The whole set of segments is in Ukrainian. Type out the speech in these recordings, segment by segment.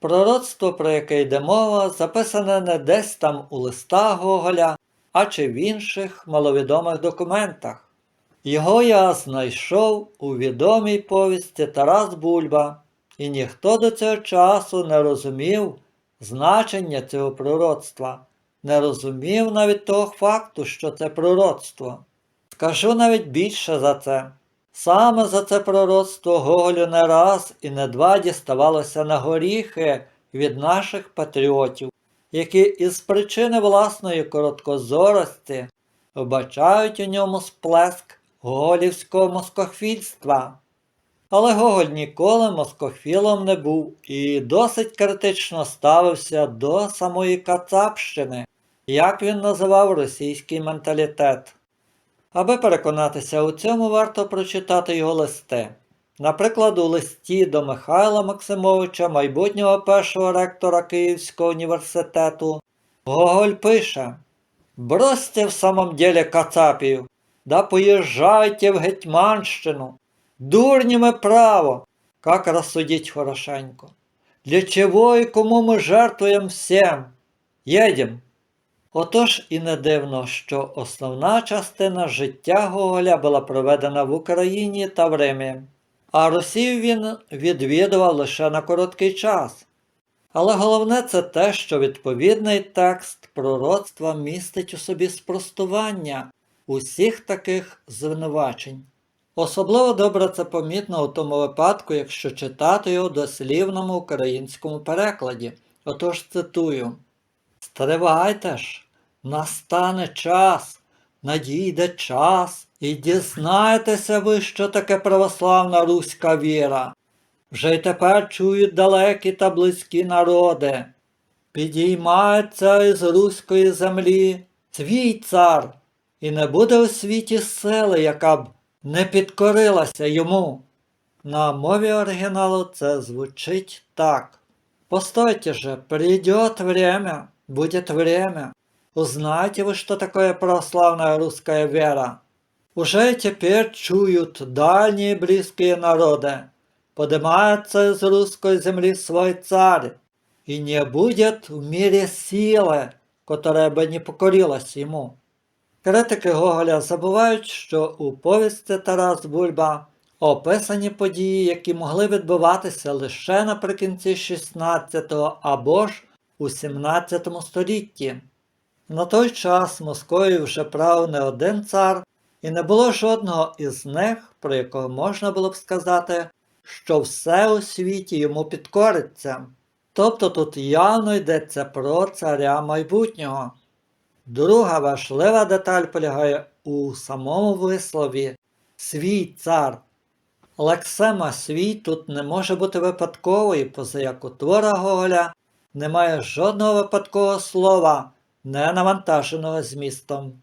Пророцтво, про яке йде мова, записане не десь там у листах Гоголя, а чи в інших маловідомих документах. Його я знайшов у відомій повісті Тарас Бульба, і ніхто до цього часу не розумів значення цього пророцтва, не розумів навіть того факту, що це пророцтво. Скажу навіть більше за це. Саме за це пророцтво Гоголю не раз і не два діставалося на горіхи від наших патріотів, які із причини власної короткозорості вбачають у ньому сплеск гоголівського москохвільства. Але Гоголь ніколи москохвілом не був і досить критично ставився до самої Кацапщини, як він називав російський менталітет. Аби переконатися у цьому, варто прочитати його листи. Наприклад, у листі до Михайла Максимовича, майбутнього першого ректора Київського університету, Гоголь пише «Бросьте в самом деле Кацапію, да поїжджайте в Гетьманщину. Дурні ми право, как рассудить хорошенько. Для чего и кому ми жертвуємо всем? Їдем. Отож і не дивно, що основна частина життя Гоголя була проведена в Україні та в Римі, а Росію він відвідував лише на короткий час. Але головне це те, що відповідний текст пророцтва містить у собі спростування усіх таких звинувачень. Особливо добре це помітно у тому випадку, якщо читати його дослівному українському перекладі. Отож цитую. Стривайте ж, настане час, надійде час, і дізнаєтеся ви, що таке православна руська віра. Вже й тепер чують далекі та близькі народи. Підіймається із руської землі свій цар, і не буде у світі сили, яка б не підкорилася йому. На мові оригіналу це звучить так. Постойте же, придет время, будет время. Узнаете вы, что такое православная русская вера? Уже теперь чуют дальние и близкие народы. Поднимается из русской земли свой царь, и не будет в мире силы, которая бы не покорилась ему. Критики Гоголя забувають, що у повісті Тарас Бульба описані події, які могли відбуватися лише наприкінці 16-го або ж у 17 столітті. На той час Московію вже правив не один цар, і не було жодного із них, про якого можна було б сказати, що все у світі йому підкориться. Тобто тут явно йдеться про царя майбутнього. Друга важлива деталь полягає у самому вислові свій цар. Лексема свій тут не може бути випадковою, поза як у твора Гоголя немає жодного випадкового слова, не навантаженого змістом.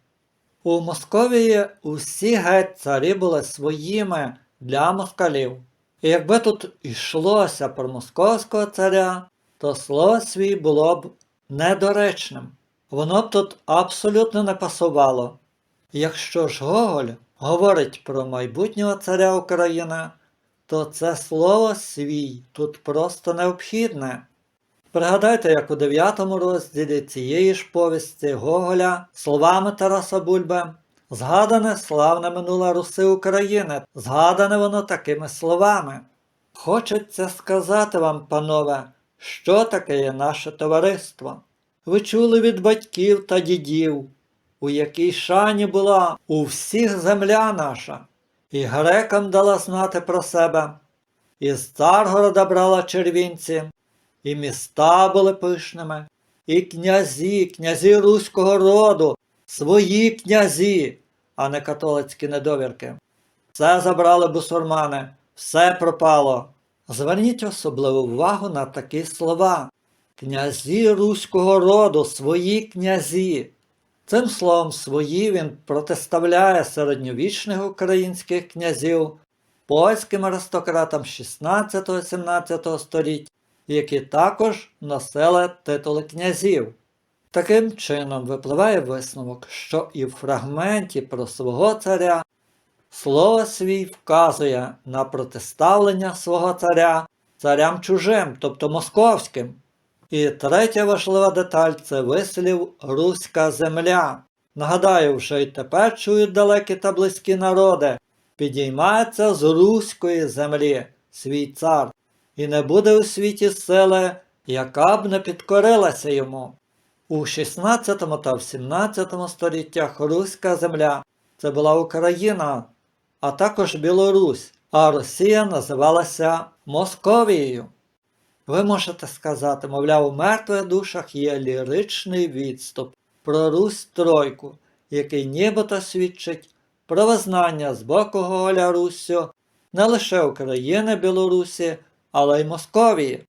У Московії усі геть царі були своїми для москалів. І якби тут йшлося про московського царя, то слово свій було б недоречним. Воно б тут абсолютно не пасувало. Якщо ж Гоголь говорить про майбутнього царя України, то це слово свій тут просто необхідне. Пригадайте, як у 9 розділі цієї ж повісті Гоголя словами Тараса Бульби згадане славне минуле Руси України, згадане воно такими словами. Хочеться сказати вам, панове, що таке є наше товариство. Ви чули від батьків та дідів, у якій шані була у всіх земля наша, і грекам дала знати про себе, і з Царгорода брала червінці, і міста були пишними, і князі, князі руського роду, свої князі, а не католицькі недовірки. Все забрали бусурмани, все пропало. Зверніть особливу увагу на такі слова. Князі руського роду, свої князі. Цим словом свої він протиставляє середньовічних українських князів польським аристократам 16-17 століть, які також носили титули князів. Таким чином випливає висновок, що і в фрагменті про свого царя слово свій вказує на протиставлення свого царя царям чужим, тобто московським. І третя важлива деталь це вислів Руська земля. Нагадаю, вже й тепер чують далекі та близькі народи. Підіймається з руської землі свій цар, і не буде у світі сили, яка б не підкорилася йому. У 16 та в 17 століттях Руська земля це була Україна, а також Білорусь, а Росія називалася Московією. Ви можете сказати, мовляв, у мертвих душах є ліричний відступ про Русь Тройку, який нібито свідчить про визнання з боку Гоголя Руссю не лише України, Білорусі, але й Московії.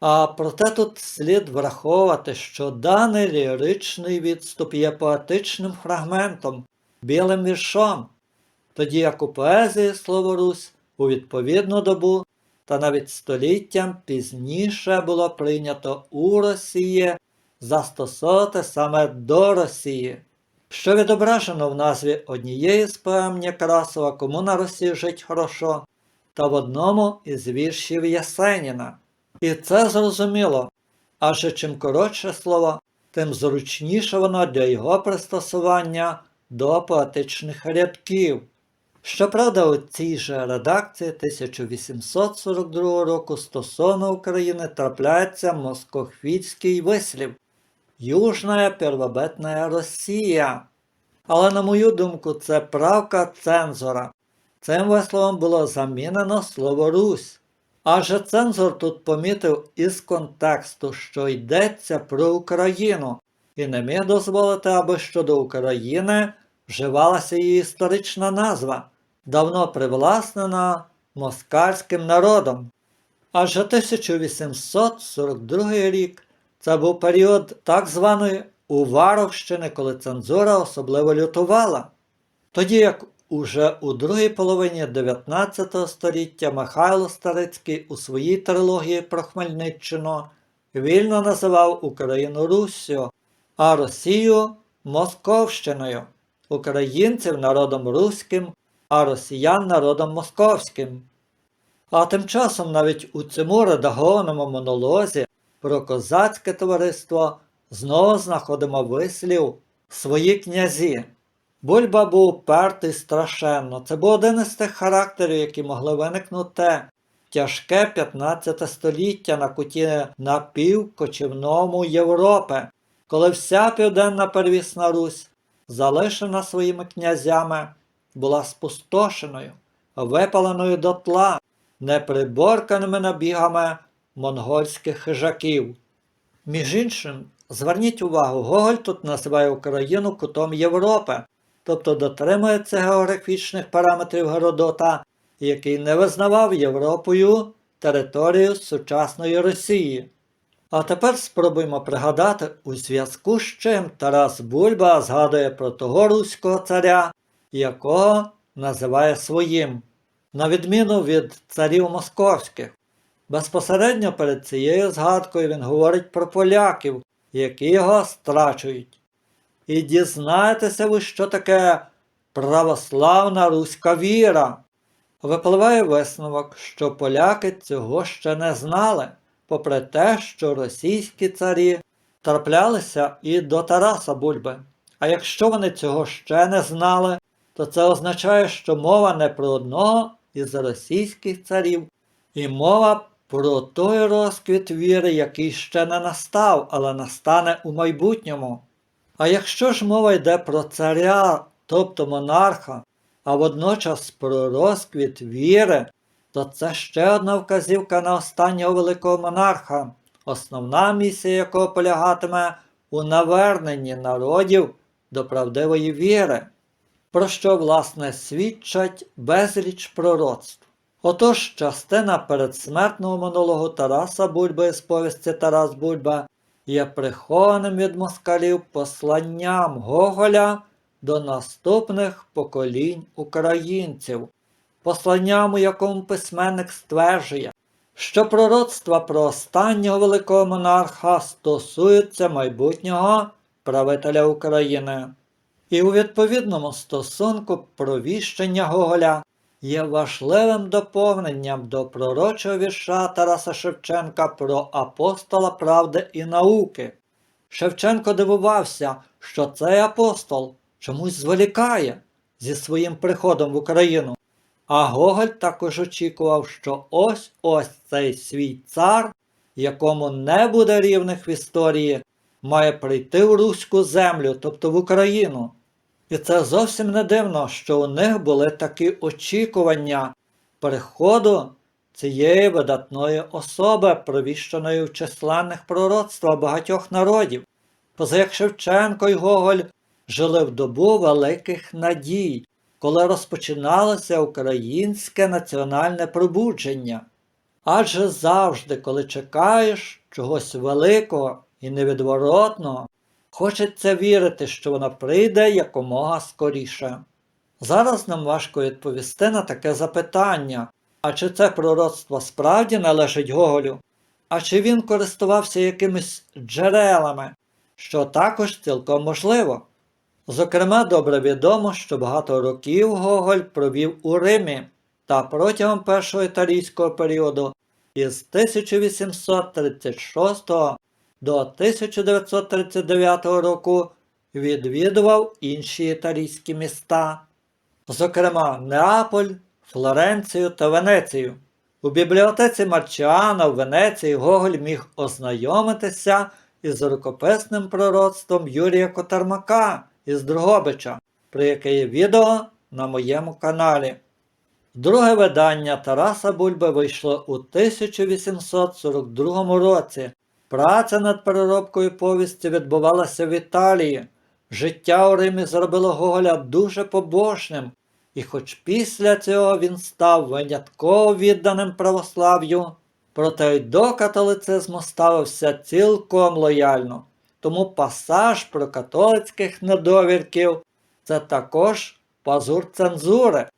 А проте тут слід враховувати, що даний ліричний відступ є поетичним фрагментом, білим віршом, тоді як у поезії слово Русь у відповідну добу та навіть століттям пізніше було прийнято у Росії застосовувати саме до Росії, що відображено в назві однієї з поем Некрасова «Кому на Росії жить хорошо» та в одному із віршів Єсеніна. І це зрозуміло, адже чим коротше слово, тим зручніше воно для його пристосування до поетичних рядків. Щоправда, у цій же редакції 1842 року стосовно України трапляється москохвітський вислів Южна первобитна Росія. Але, на мою думку, це правка цензора. Цим висловом було замінено слово Русь. Адже цензор тут помітив із контексту, що йдеться про Україну, і не міг дозволити, аби щодо України вживалася її історична назва, давно привласнена москальським народом. Адже 1842 рік це був період так званої Уваровщини, коли цензура особливо лютувала. Тоді як Уже у другій половині 19 століття Михайло Старицький у своїй трилогії про Хмельниччину вільно називав Україну Руссю, а Росію Московщиною, українців народом руським, а росіян народом московським. А тим часом навіть у цьому редагованому монолозі про козацьке товариство знову знаходимо вислів свої князі. Бульба був пертий страшенно. Це був один із тих характерів, які могли виникнути тяжке 15 століття на куті напівкочівному Європи, коли вся південна первісна Русь, залишена своїми князями, була спустошеною, випаленою дотла, неприборканими набігами монгольських хижаків. Між іншим, зверніть увагу, Гоголь тут називає Україну кутом Європи тобто дотримується географічних параметрів Геродота, який не визнавав Європою територію сучасної Росії. А тепер спробуємо пригадати, у зв'язку з чим Тарас Бульба згадує про того руського царя, якого називає своїм, на відміну від царів московських. Безпосередньо перед цією згадкою він говорить про поляків, які його страчують. І дізнаєтеся ви, що таке православна руська віра. Випливає висновок, що поляки цього ще не знали, попри те, що російські царі траплялися і до Тараса Бульби. А якщо вони цього ще не знали, то це означає, що мова не про одного із російських царів, і мова про той розквіт віри, який ще не настав, але настане у майбутньому. А якщо ж мова йде про царя, тобто монарха, а водночас про розквіт віри, то це ще одна вказівка на останнього великого монарха, основна місія якого полягатиме у наверненні народів до правдивої віри, про що, власне, свідчать безліч пророцтв. Отож, частина передсмертного монологу Тараса Бульби з повісті Тарас Бульба є прихованим від москалів посланням Гоголя до наступних поколінь українців, посланням, у якому письменник стверджує, що пророцтва про останнього великого монарха стосуються майбутнього правителя України. І у відповідному стосунку провіщення Гоголя є важливим доповненням до пророчого вірша Тараса Шевченка про апостола правди і науки. Шевченко дивувався, що цей апостол чомусь зволікає зі своїм приходом в Україну. А Гоголь також очікував, що ось ось цей свій цар, якому не буде рівних в історії, має прийти в Руську землю, тобто в Україну. І це зовсім не дивно, що у них були такі очікування приходу цієї видатної особи, провіщеної в численних пророцтвах багатьох народів. Поза як Шевченко й Гоголь жили в добу великих надій, коли розпочиналося українське національне пробудження. Адже завжди, коли чекаєш чогось великого і невідворотного, хочеться вірити, що воно прийде якомога скоріше. Зараз нам важко відповісти на таке запитання, а чи це пророцтво справді належить Гоголю, а чи він користувався якимись джерелами, що також цілком можливо. Зокрема, добре відомо, що багато років Гоголь провів у Римі та протягом першого італійського періоду із 1836 до 1939 року відвідував інші італійські міста, зокрема Неаполь, Флоренцію та Венецію. У бібліотеці Марчіана в Венеції Гоголь міг ознайомитися із рукописним пророцтвом Юрія Котармака із Другобича, про яке є відео на моєму каналі. Друге видання Тараса Бульби вийшло у 1842 році. Праця над переробкою повісті відбувалася в Італії. Життя у Римі зробило Гоголя дуже побожним, і хоч після цього він став винятково відданим православ'ю, проте й до католицизму ставився цілком лояльно. Тому пасаж про католицьких недовірків це також пазур цензури.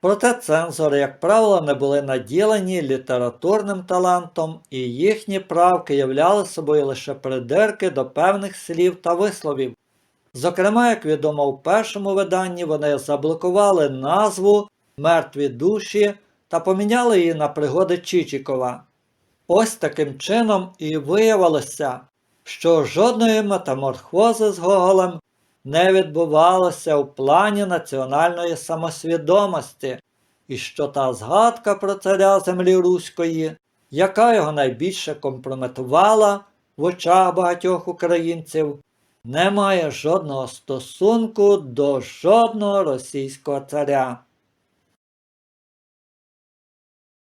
Проте цензори, як правило, не були наділені літературним талантом, і їхні правки являли собою лише придирки до певних слів та висловів. Зокрема, як відомо в першому виданні, вони заблокували назву Мертві душі та поміняли її на пригоди Чичікова. Ось таким чином і виявилося, що жодної метаморфози з Гоголем не відбувалося в плані національної самосвідомості, і що та згадка про царя землі Руської, яка його найбільше компрометувала в очах багатьох українців, не має жодного стосунку до жодного російського царя.